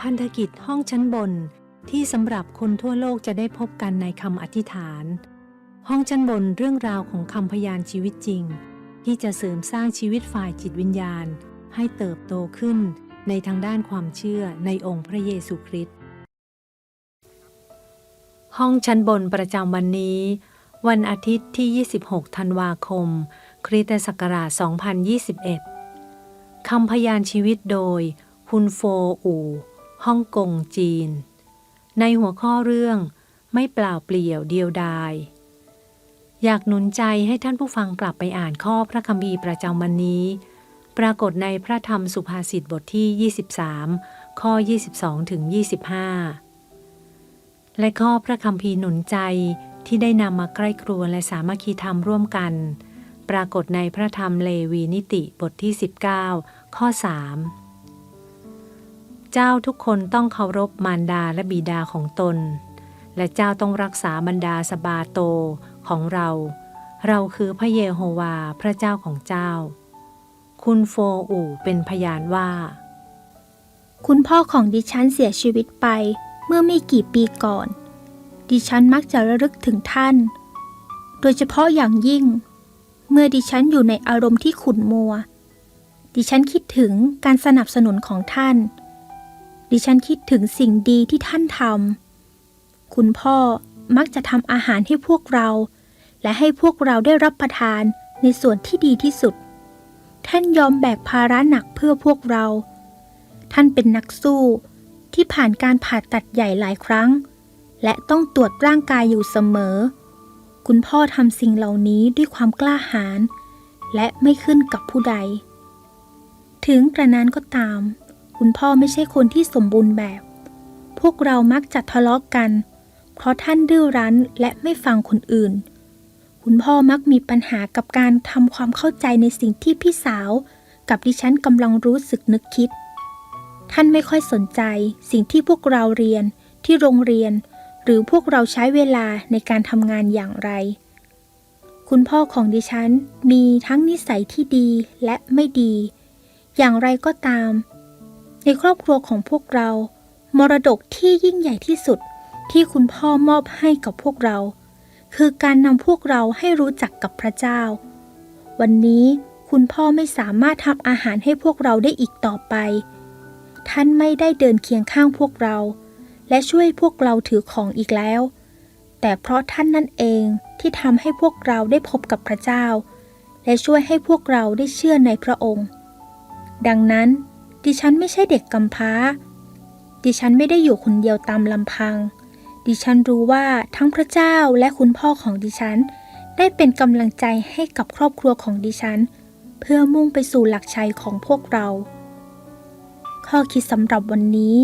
พันธกิจห้องชั้นบนที่สำหรับคนทั่วโลกจะได้พบกันในคำอธิษฐาน ห้องชั้นบนเรื่องราวของคำพยานชีวิตจริง ที่จะเสริมสร้างชีวิตฝ่ายจิตวิญญาณ ให้เติบโตขึ้นในทางด้านความเชื่อในองค์พระเยซูคริสต์ห้องชั้นบนประจำวันนี้ วันอาทิตย์ที่ 26 ธันวาคม คริสตศักราช 2021 คำพยานชีวิตโดย คุณโฟอู่ ฮ่องกงจีน ในหัวข้อเรื่องไม่เปล่าเปลี่ยวเดียวดาย อยากหนุนใจให้ท่านผู้ฟังกลับไปอ่านข้อพระคัมภีร์ประจำวันนี้ ปรากฏในพระธรรมสุภาษิตบทที่ 23 ข้อ 22ถึง25 และข้อพระคัมภีร์หนุนใจที่ได้นำมาใกล้ครัวและสามัคคีธรรมร่วมกัน ปรากฏในพระธรรมเลวีนิติบทที่ 19 ข้อ 3 เจ้าทุกคนต้องเคารพมารดาและบิดาของตน และเจ้าต้องรักษาบรรดาสบาโตของเรา เราคือพระเยโฮวาพระเจ้าของเจ้า คุณโฟอูเป็นพยานว่า คุณพ่อของดิฉันเสียชีวิตไปเมื่อไม่กี่ปีก่อน ดิฉันมักจะระลึกถึงท่าน โดยเฉพาะอย่างยิ่ง เมื่อดิฉันอยู่ในอารมณ์ที่ขุ่นมัว ดิฉันคิดถึงการสนับสนุนของท่าน ดิฉันคิดถึงสิ่งดีที่ท่านทำ คุณพ่อมักจะทำอาหารให้พวกเรา และให้พวกเราได้รับประทานในส่วนที่ดีที่สุด ท่านยอมแบกภาระหนักเพื่อพวกเรา ท่านเป็นนักสู้ที่ผ่านการผ่าตัดใหญ่หลายครั้ง และต้องตรวจร่างกายอยู่เสมอ คุณพ่อทำสิ่งเหล่านี้ด้วยความกล้าหาญและไม่ขึ้นกับผู้ใด ถึงกระนั้นก็ตาม คุณพ่อไม่ใช่คนที่สมบูรณ์แบบ พวกเรามักจะทะเลาะกกัน เพราะท่านดื้อรั้นและไม่ฟังคนอื่น คุณพ่อมักมีปัญหากับการทำความเข้าใจในสิ่งที่พี่สาว กับดิฉันกำลังรู้สึกนึกคิด ท่านไม่ค่อยสนใจสิ่งที่พวกเราเรียน ที่โรงเรียน หรือพวกเราใช้เวลาในการทำงานอย่างไรคุณพ่อของดิฉันมีทั้งนิสัยที่ดีและไม่ดี อย่างไรก็ตาม ในครอบครัวของพวกเรา มรดกที่ยิ่งใหญ่ที่สุดที่คุณพ่อมอบให้กับพวกเรา คือการนำพวกเราให้รู้จักกับพระเจ้า วันนี้คุณพ่อไม่สามารถทำอาหารให้พวกเราได้อีกต่อไป ท่านไม่ได้เดินเคียงข้างพวกเรา และช่วยพวกเราถือของอีกแล้ว แต่เพราะท่านนั่นเองที่ทำให้พวกเราได้พบกับพระเจ้า และช่วยให้พวกเราได้เชื่อในพระองค์ ดังนั้น ดิฉันไม่ใช่เด็กกำพร้า ดิฉันไม่ได้อยู่คนเดียวตามลำพัง ดิฉันรู้ว่าทั้งพระเจ้าและคุณพ่อของดิฉัน ได้เป็นกำลังใจให้กับครอบครัวของดิฉัน เพื่อมุ่งไปสู่หลักชัยของพวกเรา ข้อคิดสำหรับวันนี้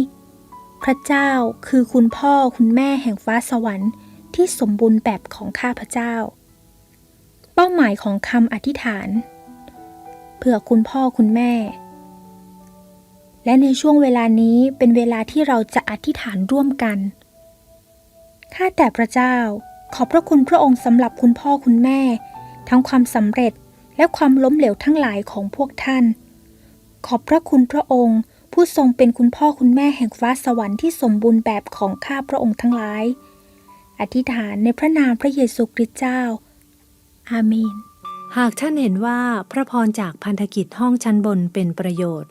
พระเจ้าคือคุณพ่อคุณแม่แห่งฟ้าสวรรค์ที่สมบูรณ์แบบของข้าพระเจ้า เป้าหมายของคำอธิษฐานเพื่อคุณพ่อคุณแม่ และในช่วงเวลานี้เป็นเวลาที่เราจะอธิษฐานร่วมกัน ข้าแต่พระเจ้า ขอบพระคุณพระองค์สำหรับคุณพ่อคุณแม่ ทั้งความสำเร็จและความล้มเหลวทั้งหลายของพวกท่าน ขอบพระคุณพระองค์ผู้ทรงเป็นคุณพ่อคุณแม่แห่งฟ้าสวรรค์ที่สมบูรณ์แบบของข้าพระองค์ทั้งหลาย อธิษฐานในพระนามพระเยซูคริสต์เจ้า อาเมน หากท่านเห็นว่าพระพรจากพันธกิจห้องชั้นบนเป็นประโยชน์